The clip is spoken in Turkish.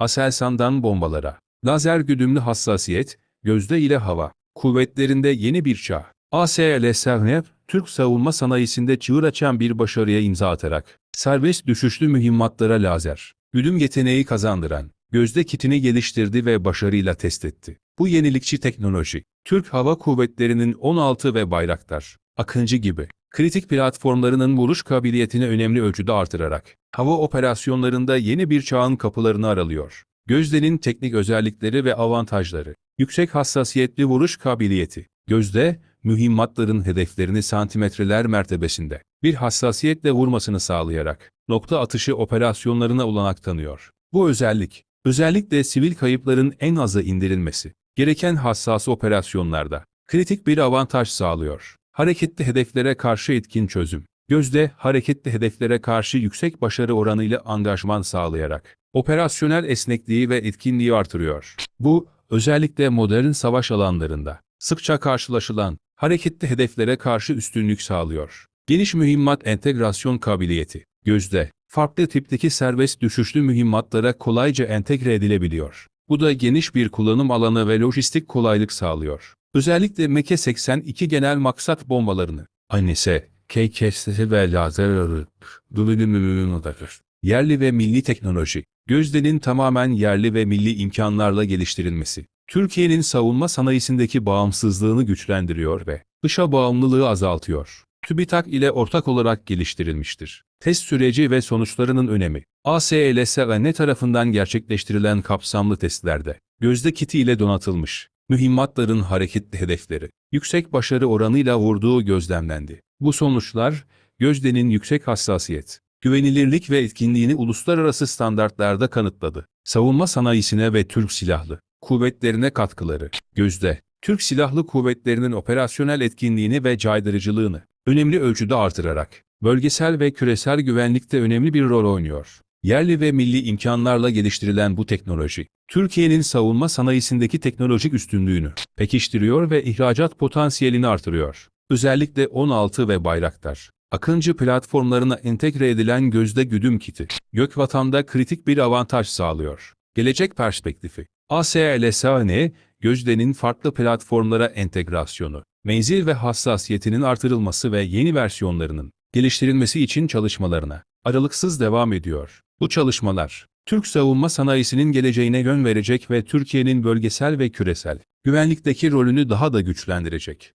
Aselsan'dan bombalara, lazer güdümlü hassasiyet, gözde ile hava, kuvvetlerinde yeni bir çağ. ASLSRN, Türk savunma sanayisinde çığır açan bir başarıya imza atarak, serbest düşüşlü mühimmatlara lazer, güdüm yeteneği kazandıran, gözde kitini geliştirdi ve başarıyla test etti. Bu yenilikçi teknoloji, Türk Hava Kuvvetleri'nin 16 ve Bayraktar, Akıncı gibi kritik platformlarının vuruş kabiliyetini önemli ölçüde artırarak, hava operasyonlarında yeni bir çağın kapılarını aralıyor. Gözde'nin teknik özellikleri ve avantajları, yüksek hassasiyetli vuruş kabiliyeti, Gözde, mühimmatların hedeflerini santimetreler mertebesinde bir hassasiyetle vurmasını sağlayarak nokta atışı operasyonlarına olanak tanıyor. Bu özellik, özellikle sivil kayıpların en aza indirilmesi, gereken hassas operasyonlarda kritik bir avantaj sağlıyor. Hareketli hedeflere karşı etkin çözüm. Gözde, hareketli hedeflere karşı yüksek başarı oranıyla angajman sağlayarak operasyonel esnekliği ve etkinliği artırıyor. Bu, özellikle modern savaş alanlarında sıkça karşılaşılan hareketli hedeflere karşı üstünlük sağlıyor. Geniş mühimmat entegrasyon kabiliyeti. Gözde, farklı tipteki serbest düşüşlü mühimmatlara kolayca entegre edilebiliyor. Bu da geniş bir kullanım alanı ve lojistik kolaylık sağlıyor. Özellikle MK-82 genel maksat bombalarını, annese, KKS'si ve lazer arı, yerli ve milli teknoloji, Gözde'nin tamamen yerli ve milli imkanlarla geliştirilmesi, Türkiye'nin savunma sanayisindeki bağımsızlığını güçlendiriyor ve dışa bağımlılığı azaltıyor. TÜBİTAK ile ortak olarak geliştirilmiştir. Test süreci ve sonuçlarının önemi. ASLSRN tarafından gerçekleştirilen kapsamlı testlerde, gözde kiti ile donatılmış, mühimmatların hareketli hedefleri, yüksek başarı oranıyla vurduğu gözlemlendi. Bu sonuçlar, gözdenin yüksek hassasiyet, güvenilirlik ve etkinliğini uluslararası standartlarda kanıtladı. Savunma sanayisine ve Türk Silahlı Kuvvetlerine katkıları, gözde, Türk Silahlı Kuvvetleri'nin operasyonel etkinliğini ve caydırıcılığını önemli ölçüde artırarak, bölgesel ve küresel güvenlikte önemli bir rol oynuyor. Yerli ve milli imkanlarla geliştirilen bu teknoloji, Türkiye'nin savunma sanayisindeki teknolojik üstünlüğünü pekiştiriyor ve ihracat potansiyelini artırıyor. Özellikle 16 ve Bayraktar, Akıncı platformlarına entegre edilen gözde güdüm kiti, Gökvatan'da kritik bir avantaj sağlıyor. Gelecek perspektifi ASLSAN, Gözde'nin farklı platformlara entegrasyonu, menzil ve hassasiyetinin artırılması ve yeni versiyonlarının geliştirilmesi için çalışmalarına aralıksız devam ediyor. Bu çalışmalar, Türk savunma sanayisinin geleceğine yön verecek ve Türkiye'nin bölgesel ve küresel güvenlikteki rolünü daha da güçlendirecek.